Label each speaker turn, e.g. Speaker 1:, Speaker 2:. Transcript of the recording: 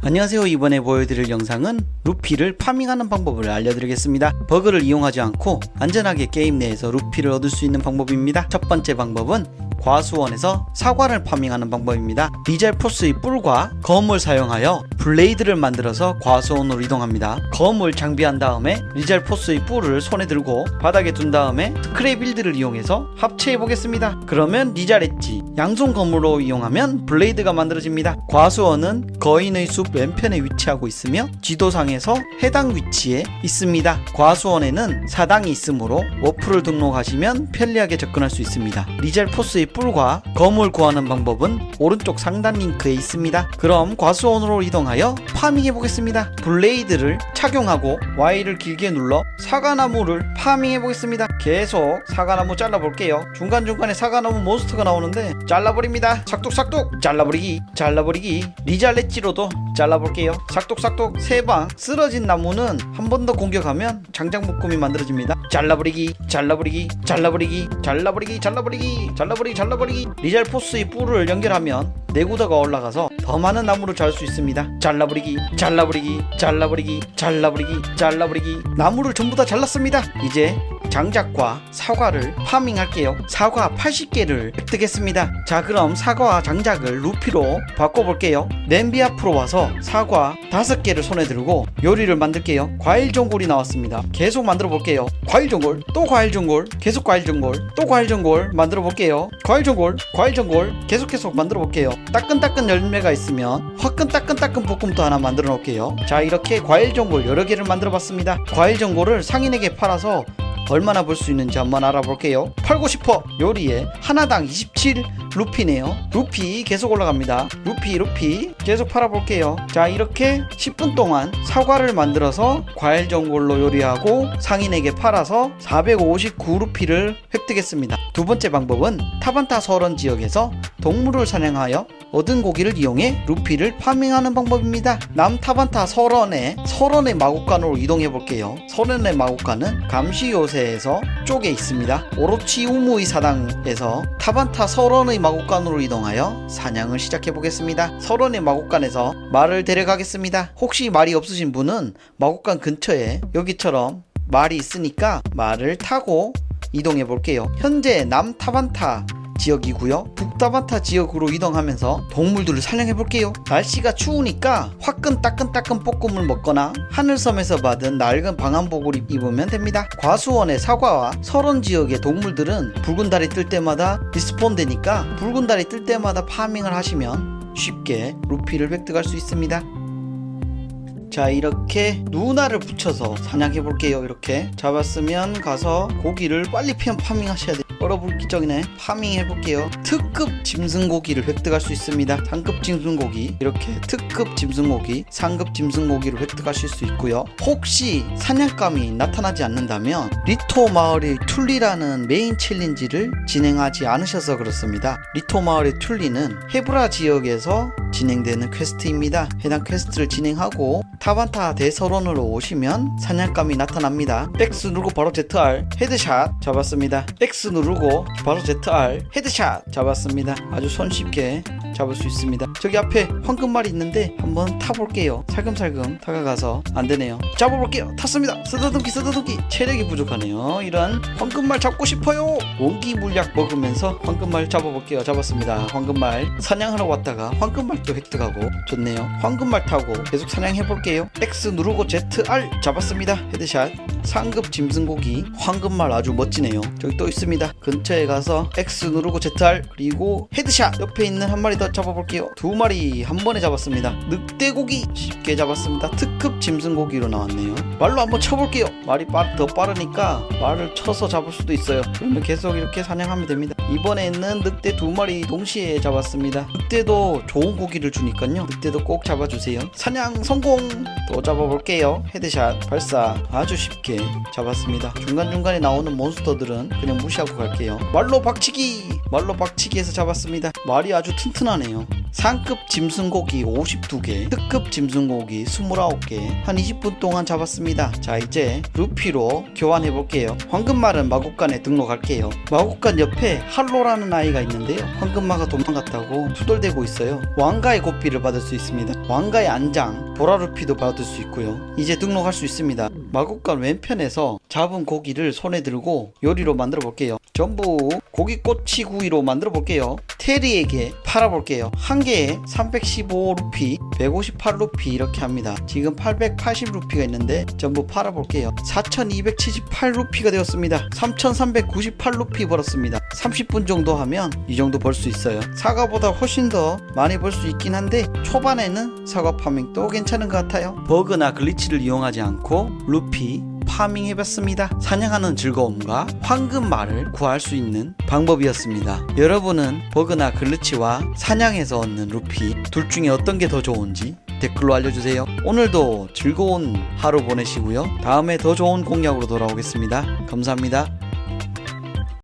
Speaker 1: 안녕하세요. 이번에 보여드릴 영상은 루피를 파밍하는 방법을 알려드리겠습니다. 버그를 이용하지 않고 안전하게 게임 내에서 루피를 얻을 수 있는 방법입니다. 첫 번째 방법은 과수원에서 사과를 파밍하는 방법입니다. 디젤 포스의 뿔과 검을 사용하여 블레이드를 만들어서 과수원으로 이동합니다 검을 장비한 다음에 리젤 포스의 뿔을 손에 들고 바닥에 둔 다음에 스크랩 빌드를 이용해서 합체해 보겠습니다 그러면 리잘 엣지 양손 검으로 이용하면 블레이드가 만들어집니다 과수원은 거인의 숲 왼편에 위치하고 있으며 지도상에서 해당 위치에 있습니다. 과수원에는 사당이 있으므로 워프를 등록하시면 편리하게 접근할 수 있습니다. 리젤 포스의 뿔과 검을 구하는 방법은 오른쪽 상단 링크에 있습니다. 그럼 과수원으로 이동 하여 파밍해 보겠습니다. 블레이드를 착용하고 Y를 길게 눌러 사과나무를 파밍해 보겠습니다. 계속 사과나무 잘라 볼게요. 중간중간에 사과나무 몬스터가 나오는데 잘라버립니다. 삭둑삭둑 잘라버리기 잘라버리기 리잘렛지로도 잘라볼게요. 삭둑삭둑 세 방 쓰러진 나무는 한 번 더 공격하면 장작 묶음이 만들어집니다. 잘라버리기 잘라버리기 잘라버리기 잘라버리기 잘라버리기 잘라버리기 잘라버리기 리잘 포스의 뿔을 연결하면 내구도가 올라가서 더 많은 나무를 잘 수 있습니다. 잘라버리기 잘라버리기 잘라버리기 잘라버리기 잘라버리기 나무를 전부 다 잘랐습니다. 이제 장작과 사과를 파밍할게요. 사과 80개를 획득했습니다. 자, 그럼 사과와 장작을 루피로 바꿔볼게요. 냄비 앞으로 와서 사과 5개를 손에 들고 요리를 만들게요. 과일 전골이 나왔습니다. 계속 만들어 볼게요. 과일 전골, 또 과일 전골, 계속 과일 전골, 또 과일 전골 만들어 볼게요. 과일 전골, 과일 전골, 계속 계속 만들어 볼게요. 따끈따끈 열매가 있으면 화끈따끈따끈 볶음도 하나 만들어 놓을게요. 자, 이렇게 과일 전골 여러 개를 만들어 봤습니다. 과일 전골을 상인에게 팔아서 얼마나 벌수 있는지 한번 알아볼게요. 팔고 싶어 요리에 하나당 27 루피네요. 루피 계속 올라갑니다. 루피 루피 계속 팔아볼게요. 자 이렇게 10분 동안 사과를 만들어서 과일 전골로 요리하고 상인에게 팔아서 459 루피를 획득했습니다. 두 번째 방법은 타반타 서런 지역에서 동물을 사냥하여 얻은 고기를 이용해 루피를 파밍하는 방법입니다. 남타반타 설원의 설원의 마국간으로 이동해 볼게요. 설원의 마국간은 감시 요새에서 쪽에 있습니다. 오로치 우무이 사당에서 타반타 설원의 마국간으로 이동하여 사냥을 시작해 보겠습니다. 설원의 마국간에서 말을 데려가겠습니다. 혹시 말이 없으신 분은 마국간 근처에 여기처럼 말이 있으니까 말을 타고 이동해 볼게요. 현재 남타반타 지역이고요. 북다바타 지역으로 이동하면서 동물들을 사냥해 볼게요. 날씨가 추우니까 화끈 따끈따끈 볶음을 먹거나 하늘섬에서 받은 낡은 방한복을 입으면 됩니다. 과수원의 사과와 설원 지역의 동물들은 붉은 달이 뜰 때마다 리스폰 되니까 붉은 달이 뜰 때마다 파밍을 하시면 쉽게 루피를 획득할 수 있습니다. 자 이렇게 누나를 붙여서 사냥해 볼게요 이렇게. 잡았으면 가서 고기를 빨리 피한 파밍 하셔야 돼요 얼어붙기 전에 파밍 해 볼게요. 특급 짐승고기를 획득할 수 있습니다. 상급 짐승고기. 이렇게 특급 짐승고기 상급 짐승고기를 획득하실 수 있고요. 혹시 사냥감이 나타나지 않는다면 리토 마을의 툴리라는 메인 챌린지를 진행하지 않으셔서 그렇습니다. 리토 마을의 툴리는 헤브라 지역에서 진행되는 퀘스트입니다. 해당 퀘스트를 진행하고 타반타 대서론으로 오시면 사냥감이 나타납니다. X 누르고 바로 ZR 헤드샷 잡았습니다. X 누르고 바로 ZR 헤드샷 잡았습니다. 아주 손쉽게 잡을 수 있습니다. 저기 앞에 황금말이 있는데 한번 타볼게요. 살금살금 다가가서 안 되네요. 잡아볼게요. 탔습니다. 쓰다듬기 쓰다듬기 체력이 부족하네요. 이런 황금말 잡고 싶어요. 원기 물약 먹으면서 황금말 잡아볼게요. 잡았습니다. 황금말 사냥하러 왔다가 황금말 도 획득하고 좋네요. 황금말 타고 계속 사냥해볼게요. X 누르고 ZR 잡았습니다. 헤드샷. 상급 짐승고기 황금말 아주 멋지네요. 저기 또 있습니다. 근처에 가서 X 누르고 ZR 그리고 헤드샷 옆에 있는 한 마리 더 잡아볼게요. 두 마리 한 번에 잡았습니다. 늑대고기 쉽게 잡았습니다. 특급 짐승고기로 나왔네요. 말로 한번 쳐볼게요. 말이 빠, 더 빠르니까 말을 쳐서 잡을 수도 있어요. 그러면 계속 이렇게 사냥하면 됩니다. 이번에는 늑대 두 마리 동시에 잡았습니다. 늑대도 좋은 고기를 주니까요. 늑대도 꼭 잡아주세요. 사냥 성공! 또 잡아볼게요. 헤드샷 발사 아주 쉽게 잡았습니다. 중간중간에 나오는 몬스터들은 그냥 무시하고 갈게요. 말로 박치기! 말로 박치기해서 잡았습니다. 말이 아주 튼튼하네요. 상급 짐승고기 52개, 특급 짐승고기 29개, 한 20분 동안 잡았습니다. 자, 이제 루피로 교환해 볼게요. 황금말은 마곡간에 등록할게요. 마곡간 옆에 할로라는 아이가 있는데요. 황금마가 도망갔다고 투덜대고 있어요. 왕가의 고삐를 받을 수 있습니다. 왕가의 안장, 보라루피도 받을 수 있고요. 이제 등록할 수 있습니다. 마곡간 왼편에서 잡은 고기를 손에 들고 요리로 만들어 볼게요. 전부 고기 꼬치 구이로 만들어 볼게요. 테리에게 팔아 볼게요. 한 개에 315루피, 158루피 이렇게 합니다. 지금 880루피가 있는데 전부 팔아 볼게요. 4278루피가 되었습니다. 3398루피 벌었습니다. 30분 정도 하면 이 정도 벌 수 있어요. 사과보다 훨씬 더 많이 벌 수 있긴 한데 초반에는 사과 파밍도 괜찮은 것 같아요. 버그나 글리치를 이용하지 않고 루피 파밍 해봤습니다. 사냥하는 즐거움과 황금말을 구할 수 있는 방법이었습니다. 여러분은 버그나 글리치와 사냥해서 얻는 루피 둘 중에 어떤 게 더 좋은지 댓글로 알려주세요. 오늘도 즐거운 하루 보내시고요. 다음에 더 좋은 공략으로 돌아오겠습니다. 감사합니다.